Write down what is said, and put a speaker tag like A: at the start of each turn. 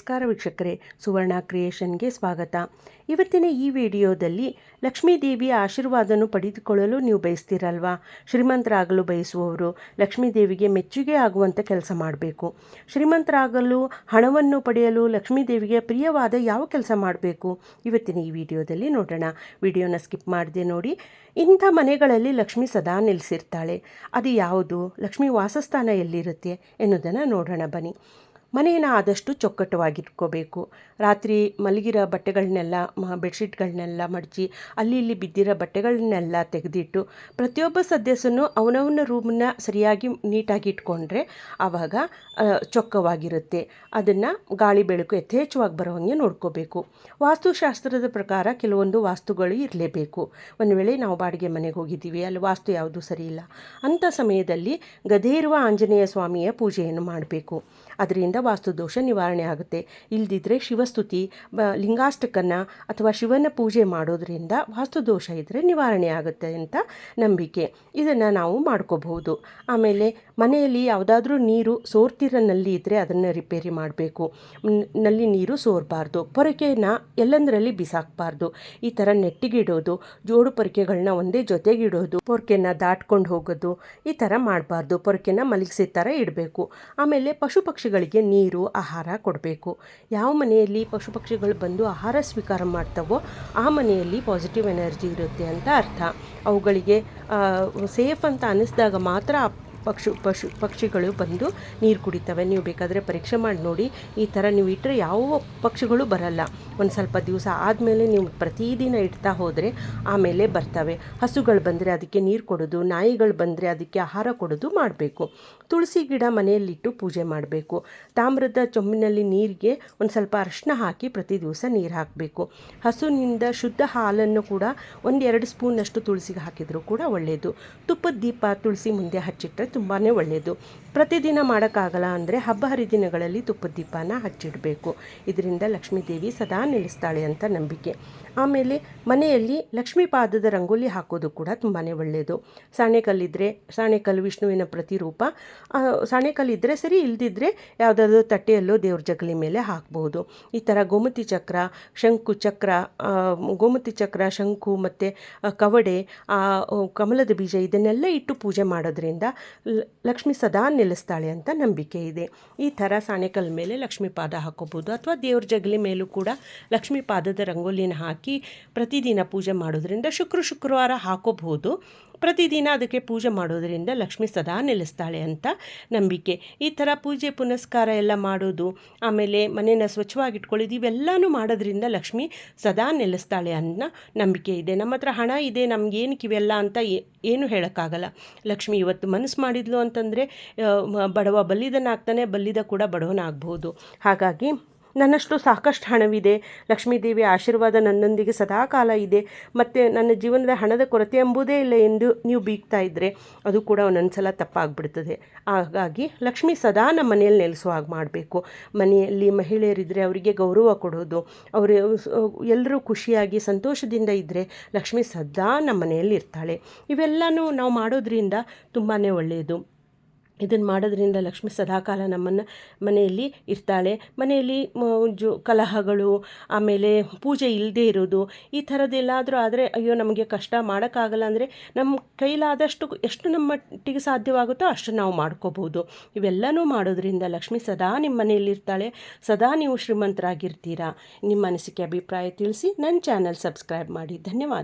A: ನಮಸ್ಕಾರ ವೀಕ್ಷಕರೇ, ಸುವರ್ಣ ಕ್ರಿಯೇಷನ್ಗೆ ಸ್ವಾಗತ. ಇವತ್ತಿನ ಈ ವಿಡಿಯೋದಲ್ಲಿ ಲಕ್ಷ್ಮೀ ದೇವಿಯ ಆಶೀರ್ವಾದವನ್ನು ಪಡೆದುಕೊಳ್ಳಲು ನೀವು ಬಯಸ್ತೀರಲ್ವಾ? ಶ್ರೀಮಂತರಾಗಲು ಬಯಸುವವರು ಲಕ್ಷ್ಮೀ ದೇವಿಗೆ ಮೆಚ್ಚುಗೆ ಆಗುವಂಥ ಕೆಲಸ ಮಾಡಬೇಕು. ಶ್ರೀಮಂತರಾಗಲು, ಹಣವನ್ನು ಪಡೆಯಲು ಲಕ್ಷ್ಮೀ ದೇವಿಗೆ ಪ್ರಿಯವಾದ ಯಾವ ಕೆಲಸ ಮಾಡಬೇಕು? ಇವತ್ತಿನ ಈ ವಿಡಿಯೋದಲ್ಲಿ ನೋಡೋಣ. ವಿಡಿಯೋನ ಸ್ಕಿಪ್ ಮಾಡದೆ ನೋಡಿ, ಇಂಥ ಮನೆಗಳಲ್ಲಿ ಲಕ್ಷ್ಮಿ ಸದಾ ನಿಲ್ಲಿಸಿರ್ತಾಳೆ ಅದು ಯಾವುದು? ಲಕ್ಷ್ಮಿ ವಾಸಸ್ಥಾನ ಎಲ್ಲಿರುತ್ತೆ ಎನ್ನುವುದನ್ನು ನೋಡೋಣ ಬನ್ನಿ. ಮನೆಯನ್ನು ಆದಷ್ಟು ಚೊಕ್ಕಟ್ಟವಾಗಿಟ್ಕೋಬೇಕು ರಾತ್ರಿ ಮಲಗಿರೋ ಬಟ್ಟೆಗಳನ್ನೆಲ್ಲ ಬೆಡ್ಶೀಟ್ಗಳನ್ನೆಲ್ಲ ಮಡಚಿ, ಅಲ್ಲಿ ಇಲ್ಲಿ ಬಿದ್ದಿರೋ ಬಟ್ಟೆಗಳನ್ನೆಲ್ಲ ತೆಗೆದಿಟ್ಟು, ಪ್ರತಿಯೊಬ್ಬ ಸದಸ್ಯನೂ ಅವನವನ ರೂಮನ್ನ ಸರಿಯಾಗಿ ನೀಟಾಗಿ ಇಟ್ಕೊಂಡ್ರೆ ಆವಾಗ ಚೊಕ್ಕವಾಗಿರುತ್ತೆ. ಅದನ್ನು ಗಾಳಿ ಬೆಳಕು ಯಥೇಚ್ಛವಾಗಿ ಬರೋ ಹಾಗೆ ನೋಡ್ಕೋಬೇಕು. ವಾಸ್ತುಶಾಸ್ತ್ರದ ಪ್ರಕಾರ ಕೆಲವೊಂದು ವಾಸ್ತುಗಳು ಇರಲೇಬೇಕು. ಒಂದು ವೇಳೆ ನಾವು ಬಾಡಿಗೆ ಮನೆಗೆ ಹೋಗಿದ್ದೀವಿ, ಅಲ್ಲಿ ವಾಸ್ತು ಯಾವುದು ಸರಿ ಇಲ್ಲ ಅಂಥ ಸಮಯದಲ್ಲಿ ಗದೇ ಇರುವ ಆಂಜನೇಯ ಸ್ವಾಮಿಯ ಪೂಜೆಯನ್ನು ಮಾಡಬೇಕು. ಅದರಿಂದ ವಾಸ್ತುದೋಷ ನಿವಾರಣೆ ಆಗುತ್ತೆ. ಇಲ್ದಿದ್ರೆ ಶಿವಸ್ತುತಿ, ಬ, ಲಿಂಗಾಷ್ಟಕನ ಅಥವಾ ಶಿವನ ಪೂಜೆ ಮಾಡೋದ್ರಿಂದ ವಾಸ್ತುದೋಷ ಇದ್ದರೆ ನಿವಾರಣೆ ಆಗುತ್ತೆ ಅಂತ ನಂಬಿಕೆ. ಇದನ್ನು ನಾವು ಮಾಡ್ಕೋಬಹುದು. ಆಮೇಲೆ ಮನೆಯಲ್ಲಿ ಯಾವುದಾದ್ರೂ ನೀರು ಸೋರ್ತಿರೋ ನಲ್ಲಿ ಇದ್ದರೆ ಅದನ್ನು ರಿಪೇರಿ ಮಾಡಬೇಕು. ನಲ್ಲಿ ನೀರು ಸೋರಬಾರ್ದು. ಪೊರಕೆನ ಎಲ್ಲಂದರಲ್ಲಿ ಬಿಸಾಕಬಾರ್ದು. ಈ ಥರ ನೆಟ್ಟಿಗಿಡೋದು, ಜೋಡು ಪೊರಕೆಗಳನ್ನ ಒಂದೇ ಜೊತೆಗಿಡೋದು, ಪೊರಕೆನ ದಾಟ್ಕೊಂಡು ಹೋಗೋದು, ಈ ಥರ ಮಾಡಬಾರ್ದು. ಪೊರಕೆನ ಮಲಗಿಸಿ ಥರ ಇಡಬೇಕು. ಆಮೇಲೆ ಪಶು ಪಕ್ಷಿಗಳಿಗೆ ನೀರು ಆಹಾರ ಕೊಡಬೇಕು. ಯಾವ ಮನೆಯಲ್ಲಿ ಪಶು ಪಕ್ಷಿಗಳು ಬಂದು ಆಹಾರ ಸ್ವೀಕಾರ ಮಾಡ್ತವೋ ಆ ಮನೆಯಲ್ಲಿ ಪಾಸಿಟಿವ್ ಎನರ್ಜಿ ಇರುತ್ತೆ ಅಂತ ಅರ್ಥ. ಅವುಗಳಿಗೆ ಸೇಫ್ ಅಂತ ಅನ್ನಿಸಿದಾಗ ಮಾತ್ರ ಪಕ್ಷು, ಪಶು, ಪಕ್ಷಿಗಳು ಬಂದು ನೀರು ಕುಡಿತವೆ. ನೀವು ಬೇಕಾದರೆ ಪರೀಕ್ಷೆ ಮಾಡಿ ನೋಡಿ. ಈ ಥರ ನೀವು ಇಟ್ಟರೆ ಯಾವ ಪಕ್ಷಿಗಳು ಬರಲ್ಲ. ಒಂದು ಸ್ವಲ್ಪ ದಿವಸ ಆದಮೇಲೆ ನೀವು ಪ್ರತಿದಿನ ಇಡ್ತಾ ಹೋದರೆ ಆಮೇಲೆ ಬರ್ತವೆ. ಹಸುಗಳು ಬಂದರೆ ಅದಕ್ಕೆ ನೀರು ಕೊಡೋದು, ನಾಯಿಗಳು ಬಂದರೆ ಅದಕ್ಕೆ ಆಹಾರ ಕೊಡೋದು ಮಾಡಬೇಕು. ತುಳಸಿ ಗಿಡ ಮನೆಯಲ್ಲಿಟ್ಟು ಪೂಜೆ ಮಾಡಬೇಕು. ತಾಮ್ರದ ಚೊಂಬಿನಲ್ಲಿ ನೀರಿಗೆ ಒಂದು ಸ್ವಲ್ಪ ಅರಿಶಿನ ಹಾಕಿ ಪ್ರತಿ ದಿವಸ ನೀರು ಹಾಕಬೇಕು. ಹಸುವಿನಿಂದ ಶುದ್ಧ ಹಾಲನ್ನು ಕೂಡ ಒಂದೆರಡು ಸ್ಪೂನಷ್ಟು ತುಳಸಿಗೆ ಹಾಕಿದರೂ ಕೂಡ ಒಳ್ಳೆಯದು ತುಪ್ಪದ ದೀಪ ತುಳಸಿ ಮುಂದೆ ಹಚ್ಚಿಟ್ಟರೆ ತುಂಬಾ ಒಳ್ಳೆಯದು ಪ್ರತಿದಿನ ಮಾಡೋಕ್ಕಾಗಲ್ಲ ಅಂದರೆ ಹಬ್ಬ ಹರಿದಿನಗಳಲ್ಲಿ ತುಪ್ಪದ ದೀಪನ ಹಚ್ಚಿಡಬೇಕು. ಇದರಿಂದ ಲಕ್ಷ್ಮೀ ದೇವಿ ಸದಾ ನಿಲ್ಲಿಸ್ತಾಳೆ ಅಂತ ನಂಬಿಕೆ. ಆಮೇಲೆ ಮನೆಯಲ್ಲಿ ಲಕ್ಷ್ಮೀ ಪಾದದ ರಂಗೋಲಿ ಹಾಕೋದು ಕೂಡ ತುಂಬಾ ಒಳ್ಳೆಯದು ಸಾಣೆಕಲ್ಲಿದ್ದರೆ ಸಾಣೆಕಲ್ಲು ವಿಷ್ಣುವಿನ ಪ್ರತಿರೂಪ ಸಾಣೆಕಲ್ಲಿದ್ದರೆ ಸರಿ, ಇಲ್ದಿದ್ರೆ ಯಾವುದಾದ್ರೂ ತಟ್ಟೆಯಲ್ಲೋ ದೇವ್ರ ಜಗಲಿ ಮೇಲೆ ಹಾಕ್ಬೋದು. ಈ ಥರ ಗೋಮತಿ ಚಕ್ರ, ಶಂಕು ಚಕ್ರ ಗೋಮತಿ ಚಕ್ರ, ಶಂಕು ಮತ್ತು ಕವಡೆ ಕಮಲದ ಬೀಜ ಇದನ್ನೆಲ್ಲ ಇಟ್ಟು ಪೂಜೆ ಮಾಡೋದ್ರಿಂದ ಲಕ್ಷ್ಮಿ ಸದಾ ನಿಲ್ಲಿಸ್ತಾಳೆ ಅಂತ ನಂಬಿಕೆ ಇದೆ. ಈ ಥರ ಸಾಣೆಕಲ್ ಮೇಲೆ ಲಕ್ಷ್ಮಿ ಪಾದ ಹಾಕೋಬೋದು ಅಥವಾ ದೇವ್ರ ಜಗಲಿ ಮೇಲೂ ಕೂಡ ಲಕ್ಷ್ಮಿ ಪಾದದ ರಂಗೋಲಿನ ಹಾಕಿ ಪ್ರತಿದಿನ ಪೂಜೆ ಮಾಡೋದ್ರಿಂದ ಶುಕ್ರ ಶುಕ್ರವಾರ ಹಾಕೋಬಹುದು. ಪ್ರತಿದಿನ ಅದಕ್ಕೆ ಪೂಜೆ ಮಾಡೋದರಿಂದ ಲಕ್ಷ್ಮಿ ಸದಾ ನೆಲೆಸ್ತಾಳೆ ಅಂತ ನಂಬಿಕೆ. ಈ ಥರ ಪೂಜೆ ಪುನಸ್ಕಾರ ಎಲ್ಲ ಮಾಡೋದು, ಆಮೇಲೆ ಮನೇನ ಸ್ವಚ್ಛವಾಗಿಟ್ಕೊಳ್ಳೋದು, ಇವೆಲ್ಲನೂ ಮಾಡೋದ್ರಿಂದ ಲಕ್ಷ್ಮಿ ಸದಾ ನೆಲೆಸ್ತಾಳೆ ಅನ್ನೋ ನಂಬಿಕೆ ಇದೆ. ನಮ್ಮ ಹತ್ರ ಹಣ ಇದೆ ನಮ್ಗೇನು ಇವೆಲ್ಲ ಅಂತ ಏನು ಹೇಳೋಕ್ಕಾಗಲ್ಲ. ಲಕ್ಷ್ಮಿ ಇವತ್ತು ಮನಸ್ಸು ಮಾಡಿದ್ಲು ಅಂತಂದರೆ ಬಡವ ಬಲ್ಲಿದನಾಗ್ತಾನೆ, ಬಲ್ಲಿದ ಕೂಡ ಬಡವನಾಗ್ಬೋದು. ಹಾಗಾಗಿ ನನ್ನಷ್ಟು ಸಾಕಷ್ಟು ಹಣವಿದೆ. ಲಕ್ಷ್ಮೀದೇವಿಯ ಆಶೀರ್ವಾದ ನನ್ನೊಂದಿಗೆ ಸದಾಕಾಲ ಇದೆ. ಮತ್ತು ನನ್ನ ಜೀವನದ ಹಣದ ಕೊರತೆ ಎಂಬುದೇ ಇಲ್ಲ ಎಂದು ನೀವು ಬೀಗ್ತಾ ಇದ್ದರೆ ಅದು ಕೂಡ ಒಂದೊಂದು ಸಲ ತಪ್ಪಾಗ್ಬಿಡ್ತದೆ. ಹಾಗಾಗಿ ಲಕ್ಷ್ಮಿ ಸದಾ ನಮ್ಮ ಮನೆಯಲ್ಲಿ ನೆಲೆಸೋ ಹಾಗೆ ಮಾಡಬೇಕು. ಮನೆಯಲ್ಲಿ ಮಹಿಳೆಯರಿದ್ದರೆ ಅವರಿಗೆ ಗೌರವ ಕೊಡೋದು. ಅವರು ಎಲ್ಲರೂ ಖುಷಿಯಾಗಿ ಸಂತೋಷದಿಂದ ಇದ್ದರೆ ಲಕ್ಷ್ಮಿ ಸದಾ ನಮ್ಮ ಮನೆಯಲ್ಲಿ ಇರ್ತಾಳೆ. ಇವೆಲ್ಲನೂ ನಾವು ಮಾಡೋದ್ರಿಂದ ತುಂಬಾ ಒಳ್ಳೆಯದು ಇದನ್ನು ಮಾಡೋದ್ರಿಂದ ಲಕ್ಷ್ಮಿ ಸದಾಕಾಲ ನಮ್ಮನ್ನು ಮನೆಯಲ್ಲಿ ಇರ್ತಾಳೆ. ಮನೆಯಲ್ಲಿ ಜು, ಕಲಹಗಳು, ಆಮೇಲೆ ಪೂಜೆ ಇಲ್ಲದೇ ಇರೋದು, ಈ ಥರದ್ದೆಲ್ಲಾದರೂ ಆದರೆ ಅಯ್ಯೋ ನಮಗೆ ಕಷ್ಟ ಮಾಡೋಕ್ಕಾಗಲ್ಲ ಅಂದರೆ ನಮ್ಮ ಕೈಲಾದಷ್ಟು ಎಷ್ಟು ನಮ್ಮ ಮಟ್ಟಿಗೆ ಸಾಧ್ಯವಾಗುತ್ತೋ ಅಷ್ಟು ನಾವು ಮಾಡ್ಕೋಬೋದು. ಇವೆಲ್ಲನೂ ಮಾಡೋದ್ರಿಂದ ಲಕ್ಷ್ಮಿ ಸದಾ ನಿಮ್ಮ ಮನೆಯಲ್ಲಿ ಇರ್ತಾಳೆ, ಸದಾ ನೀವು ಶ್ರೀಮಂತರಾಗಿರ್ತೀರಾ. ನಿಮ್ಮ ಅನಿಸಿಕೆ, ಅಭಿಪ್ರಾಯ ತಿಳಿಸಿ ನನ್ನ ಚಾನಲ್ ಸಬ್ಸ್ಕ್ರೈಬ್ ಮಾಡಿ. ಧನ್ಯವಾದ.